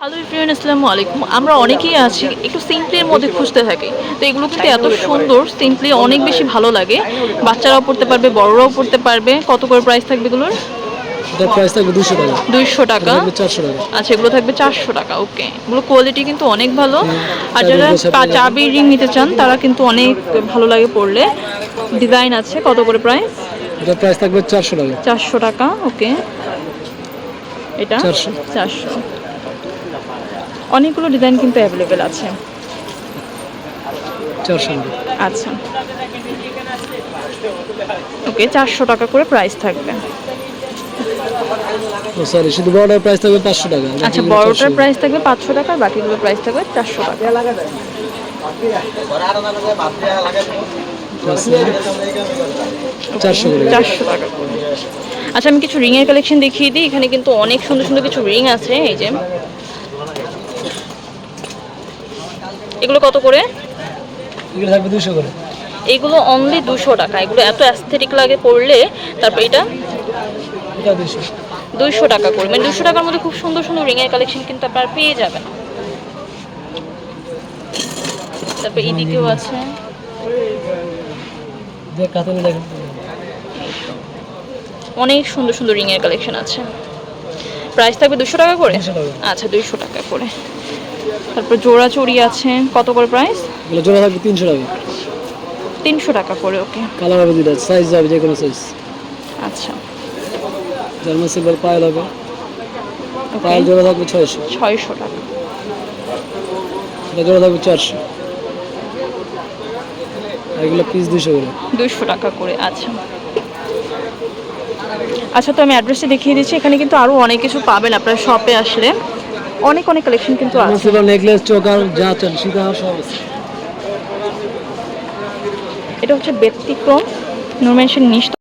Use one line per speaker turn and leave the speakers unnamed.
Hello friend আসসালামু আলাইকুম। আমরা অনেকেই আছি একটু সিম্পলির মধ্যে খুঁজতে থাকি। তো এগুলো কিন্তু এত সুন্দর সিম্পলি অনেক বেশি ভালো লাগে। বাচ্চারাও পড়তে পারবে বড়রাও পড়তে পারবে। কত করে প্রাইস থাকবে এগুলোর?
এটা প্রাইস থাকবে দুশো টাকা।
আচ্ছা এগুলো থাকবে চারশো টাকা ওকে। এগুলো কোয়ালিটি কিন্তু অনেক ভালো। আর যারা। চাবির রিং নিতে চান তারা কিন্তু অনেক ভালো লাগে পড়লে। ডিজাইন আছে কত করে প্রাইস
থাকবে চারশো টাকা।
চারশো টাকা ওকে। এটা?
400
চারশো। অনেকগুলো ডিজাইন কিন্তু অ্যাভেলেবেল আছে। আচ্ছা। ওকে চারশো টাকা করে প্রাইস থাকবে।
সরি শুধু বড়টার প্রাইস থাকবে পাঁচশো টাকা
আচ্ছা বড়টার প্রাইস থাকবে পাঁচশো টাকা আর বাকিগুলোর প্রাইস থাকবে চারশো টাকা। আচ্ছা আমি কিছু রিংয়ের কালেকশন দেখিয়ে দিই। এখানে কিন্তু অনেক সুন্দর সুন্দর কিছু রিং আছে এই যে। এগুলো কত করে?
এগুলো থাকবে দুশো করে।
এগুলো অনলি দুশো টাকা। এগুলো এত অ্যাস্থেটিক লাগে পড়লে তারপর এটা? দুইশো টাকা করে। মানে দুশো টাকার মধ্যে খুব সুন্দর সুন্দর রিংয়ের কালেকশন কিন্তু আপনারা পেয়ে যাবেন। তারপর এদিকেও আছে। অনেক সুন্দর সুন্দর রিংয়ের কালেকশন আছে। প্রাইস থাকবে দুশো টাকা করে? আচ্ছা দুইশো টাকা করে। তারপর জোড়া চড়ি আছে। কত করে প্রাইস
এগুলো জোড়া থাকবে তিনশো টাকা।
তিনশো টাকা করে ওকে
কালার হবে দুটা সাইজ হবে যে কোনো সাইজ
আচ্ছা।
জার্মান সিলভার পায়েল হবে। পায়েল জোড়া থাকবে ছয়শো।
ছয়শো টাকা।
এটা জোড়া থাকবে চারশো। এগুলো পিস দুশো করে।
দুইশো টাকা করে আচ্ছা। আচ্ছা তো আমি অ্যাড্রেসটা দেখিয়ে দিচ্ছি। এখানে কিন্তু আরও অনেক কিছু পাবেন আপনার শপে আসলে। অনেক অনেক কালেকশন কিন্তু আছে।
নেকলেস চোকার যা চান সেটা সব আছে।
এটা হচ্ছে ব্যতিক্রম নুরমেনশন নিচতলা